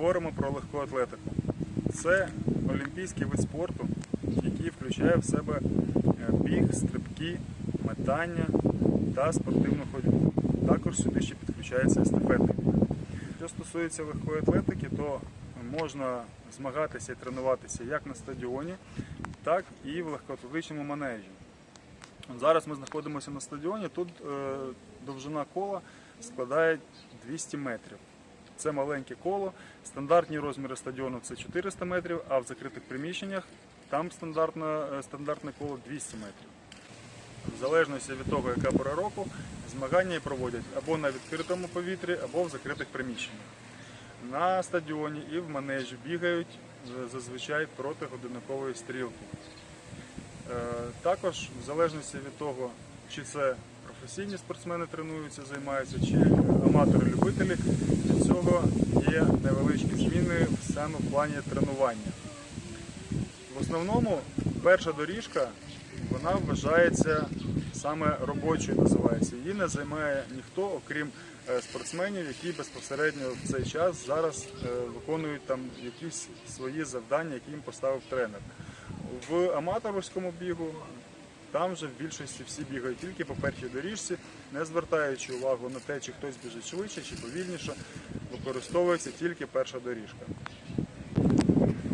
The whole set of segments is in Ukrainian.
Говоримо про легку атлетику. Це олімпійський вид спорту, який включає в себе е, біг, стрибки, метання та спортивну ходьбу. Також сюди ще підключається естафетний біг. Що стосується легкої атлетики, то можна змагатися і тренуватися як на стадіоні, так і в легкоатлетичному манежі. Зараз ми знаходимося на стадіоні. Тут е, довжина кола складає 200 метрів. Це маленьке коло. Стандартні розміри стадіону це 400 метрів, а в закритих приміщеннях там стандартне, стандартне коло 200 метрів. В залежності від того, яка пора року, змагання проводять або на відкритому повітрі, або в закритих приміщеннях. На стадіоні і в манежі бігають зазвичай проти годинникової стрілки. Е, Також, в залежності від того, чи це професійні спортсмени тренуються, займаються, чи аматори-любителі, від цього є невеличкі зміни саме в плані тренування. В основному перша доріжка вона вважається саме робочою, називається. Її не займає ніхто, окрім е, спортсменів, які безпосередньо в цей час зараз е, виконують там якісь свої завдання, які їм поставив тренер. В аматорському бігу там вже в більшості всі бігають тільки по першій доріжці, не звертаючи увагу на те, чи хтось біжить швидше чи повільніше, використовується тільки перша доріжка.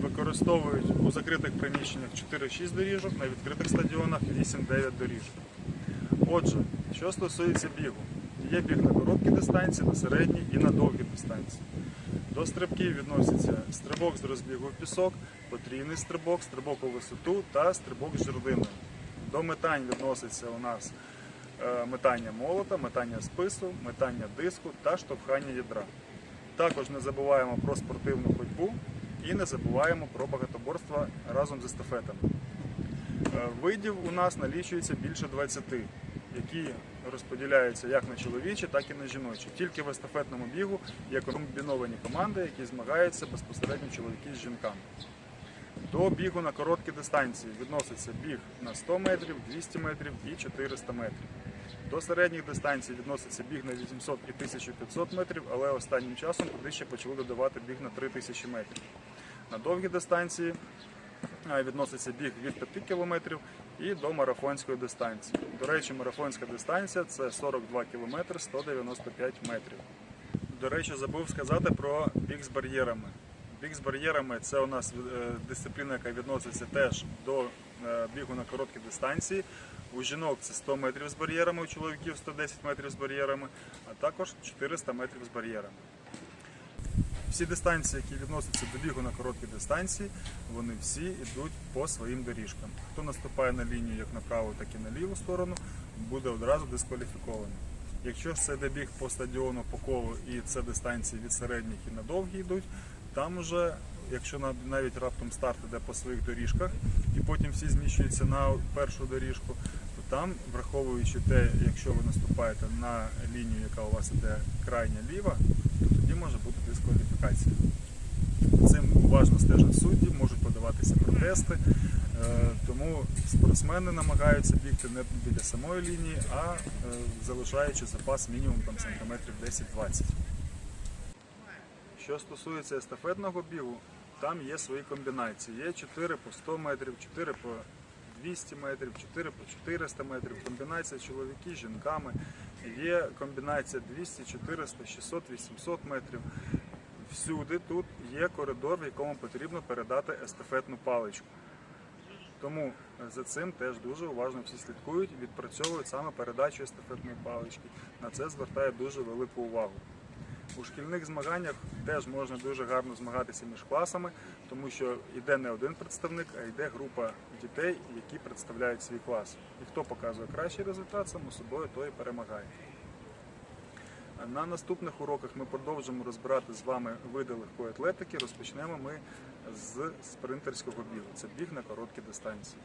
Використовують у закритих приміщеннях 4-6 доріжок, на відкритих стадіонах 8-9 доріжок. Отже, що стосується бігу, є біг на короткі дистанції, на середні і на довгі дистанції. До стрибків відносяться стрибок з розбігу в пісок, потрійний стрибок, стрибок у висоту та стрибок з жердиною. До метань відноситься у нас е, метання молота, метання спису, метання диску та штовхання ядра. Також не забуваємо про спортивну ходьбу і не забуваємо про багатоборство разом з естафетами. Е, Видів у нас налічується більше 20, які розподіляються як на чоловічі, так і на жіночі. Тільки в естафетному бігу є комбіновані команди, які змагаються безпосередньо чоловіки з жінками. До бігу на короткі дистанції відноситься біг на 100 метрів, 200 метрів і 400 метрів. До середніх дистанцій відноситься біг на 800 і 1500 метрів, але останнім часом туди ще почали додавати біг на 3000 метрів. На довгі дистанції відноситься біг від 5 кілометрів і до марафонської дистанції. До речі, марафонська дистанція це 42 кілометри 195 метрів. До речі, забув сказати про біг з бар'єрами. Біг з бар'єрами це у нас е, дисципліна, яка відноситься теж до е, бігу на короткі дистанції. У жінок це 100 метрів з бар'єрами, у чоловіків 110 метрів з бар'єрами, а також 400 метрів з бар'єрами. Всі дистанції, які відносяться до бігу на короткі дистанції, вони всі йдуть по своїм доріжкам. Хто наступає на лінію як на праву, так і на ліву сторону, буде одразу дискваліфікований. Якщо це йде біг по стадіону по колу і це дистанції від середніх і на довгі йдуть, там уже, якщо навіть раптом старт іде по своїх доріжках, і потім всі зміщуються на першу доріжку, то там, враховуючи те, якщо ви наступаєте на лінію, яка у вас іде крайня ліва, то тоді може бути дискваліфікація. Цим уважно стежать судді, можуть подаватися протести. Е, Тому спортсмени намагаються бігти не біля самої лінії, а е, залишаючи запас мінімум там, сантиметрів 10-20. Що стосується естафетного бігу, там є свої комбінації. Є 4 по 100 метрів, 4 по 200 метрів, 4 по 400 метрів. Комбінація чоловіки з жінками. Є комбінація 200, 400, 600, 800 метрів. Всюди тут є коридор, в якому потрібно передати естафетну паличку. Тому за цим теж дуже уважно всі слідкують, відпрацьовують саме передачу естафетної палички. На це звертає дуже велику увагу. У шкільних змаганнях теж можна дуже гарно змагатися між класами, тому що йде не один представник, а йде група дітей, які представляють свій клас. І хто показує кращий результат, само собою, той і перемагає. На наступних уроках ми продовжимо розбирати з вами види легкої атлетики. Розпочнемо ми з спринтерського бігу. Це біг на короткі дистанції.